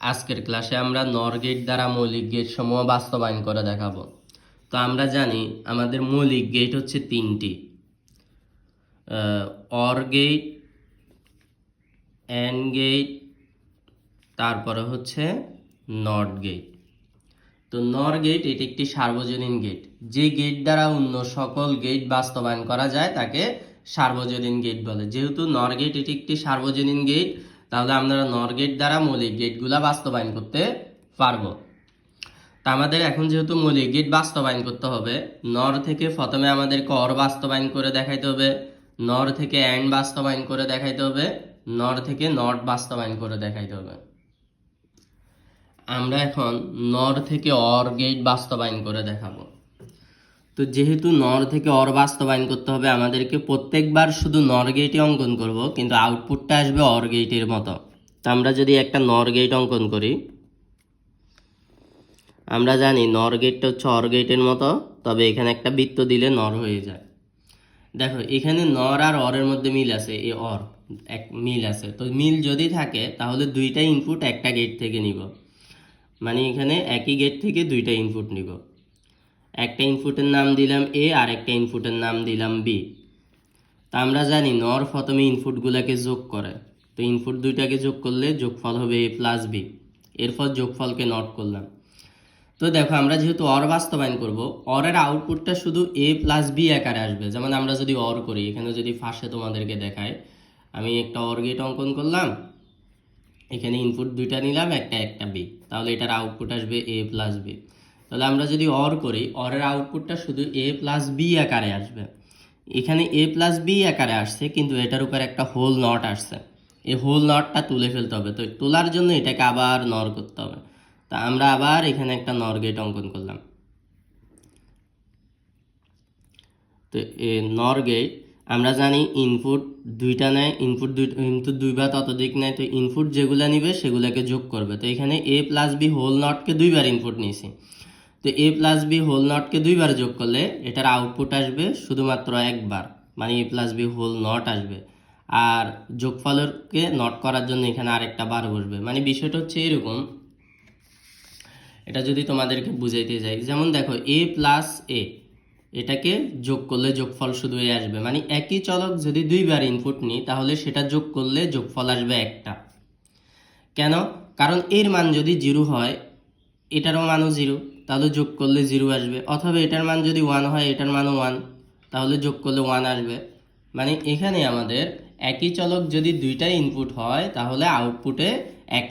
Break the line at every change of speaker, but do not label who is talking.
আজকের ক্লাসে আমরা নর গেট দ্বারা মৌলিক গেট সমূহ বাস্তবায়ন করে দেখাবো। তো আমরা জানি আমাদের মৌলিক গেট হচ্ছে তিনটি। অর গেট অ্যান্ড গেট, তারপরে হচ্ছে নট গেট। তো নর গেট এটি একটি সার্বজনীন গেট। যে গেট দ্বারা অন্য সকল গেট বাস্তবায়ন করা যায় তাকে সার্বজনীন গেট বলে। যেহেতু নর গেট এটি একটি সার্বজনীন গেট তাহলে আমরা নর গেট দ্বারা মৌলিক গেটগুলা বাস্তবায়ন করতে পারব। তা আমাদের এখন যেহেতু মৌলিক গেট বাস্তবায়ন করতে হবে, নর থেকে প্রথমে আমাদেরকে অর বাস্তবায়ন করে দেখাইতে হবে, নর থেকে অ্যান্ড বাস্তবায়ন করে দেখাইতে হবে, নর থেকে নট বাস্তবায়ন করে দেখাইতে হবে। আমরা এখন নর থেকে অর গেট বাস্তবায়ন করে দেখাবো। তো যেহেতু নর থেকে অর বাস্তবায়ন করতে হবে, আমাদেরকে প্রত্যেকবার শুধু নর গেটই অঙ্কন করব, কিন্তু আউটপুটটা আসবে অর গেটের মতো। তো আমরা যদি একটা নর গেট অঙ্কন করি, আমরা জানি নর গেটটা হচ্ছে অর গেটের মতো, তবে এখানে একটা বৃত্ত দিলে নর হয়ে যায়। দেখো, এখানে নর আর অরের মধ্যে মিল আছে, এই অর, এক মিল আছে। তো মিল যদি থাকে, তাহলে দুইটা ইনপুট একটা গেট থেকে নিব। মানে এখানে একই গেট থেকে দুইটা ইনপুট নিব। একটা ইনপুটের নাম দিলাম এ আর একটা ইনপুটের নাম দিলাম বি তা আমরা জানি নর প্রথমে ইনপুটগুলোকে যোগ করে। তো ইনপুট দুইটাকে যোগ করলে যোগফল হবে এ প্লাস বি এরপর যোগফলকে নট করলাম। তো দেখো, আমরা যেহেতু অর বাস্তবায়ন করব অরের আউটপুটটা শুধু এ প্লাস বি আকারে আসবে। যেমন আমরা যদি অর করি, এখানে যদি ফার্স্টে তোমাদেরকে দেখায়, আমি একটা অর গেট অঙ্কন করলাম, এখানে ইনপুট দুইটা নিলাম, একটা একটা বি তাহলে এটার আউটপুট আসবে এ প্লাস বি তাহলে আমরা যদি অর করি অরের আউটপুটটা শুধু এ প্লাস বি আকারে আসবে। এখানে এ প্লাস বি আকারে আসছে, কিন্তু এটার উপর একটা হোল নট আসছে। এই হোল নটটা তুলে ফেলতে হবে। তো তোলার জন্য এটাকে আবার নর করতে হবে। তা আমরা আবার এখানে একটা নর গেট অঙ্কন করলাম। তো এ নর গেট আমরা জানি ইনপুট দুইটা নেয় ইনপুট দুই ইনপুট দুই দুইবার ততোধিক নেয়। তো ইনপুট যেগুলো নিবে, সেগুলোকে যোগ করবে। তো এখানে এ প্লাস বি হোল নটকে দুইবার ইনপুট নিয়েছি। তো এ প্লাস বি হোল নটকে দুইবার যোগ করলে এটার আউটপুট আসবে শুধুমাত্র একবার মানে A plus B whole not আসবে। আর যোগফলকে নট করার জন্য এখানে আরেকটা বার বসবে। মানে বিষয়টা হচ্ছে এরকম, এটা যদি তোমাদেরকে বুঝাইতে যাই, যেমন দেখো এ প্লাস এ এটাকে যোগ করলে যোগফল শুধু এ আসবে। মানে একই চলক যদি দুইবার ইনপুট নিই, তাহলে সেটা যোগ করলে যোগফল আসবে একটা। কেন? কারণ এর মান যদি জিরো হয়, এটারও মানও জিরো তাহলে যোগ করলে জিরো আসবে। অথবা এটার মান যদি ওয়ান হয়, এটার মানও ওয়ান তাহলে যোগ করলে ওয়ান আসবে। মানে এখানে আমাদের একই চলক যদি দুইটা ইনপুট হয়, তাহলে আউটপুটে এক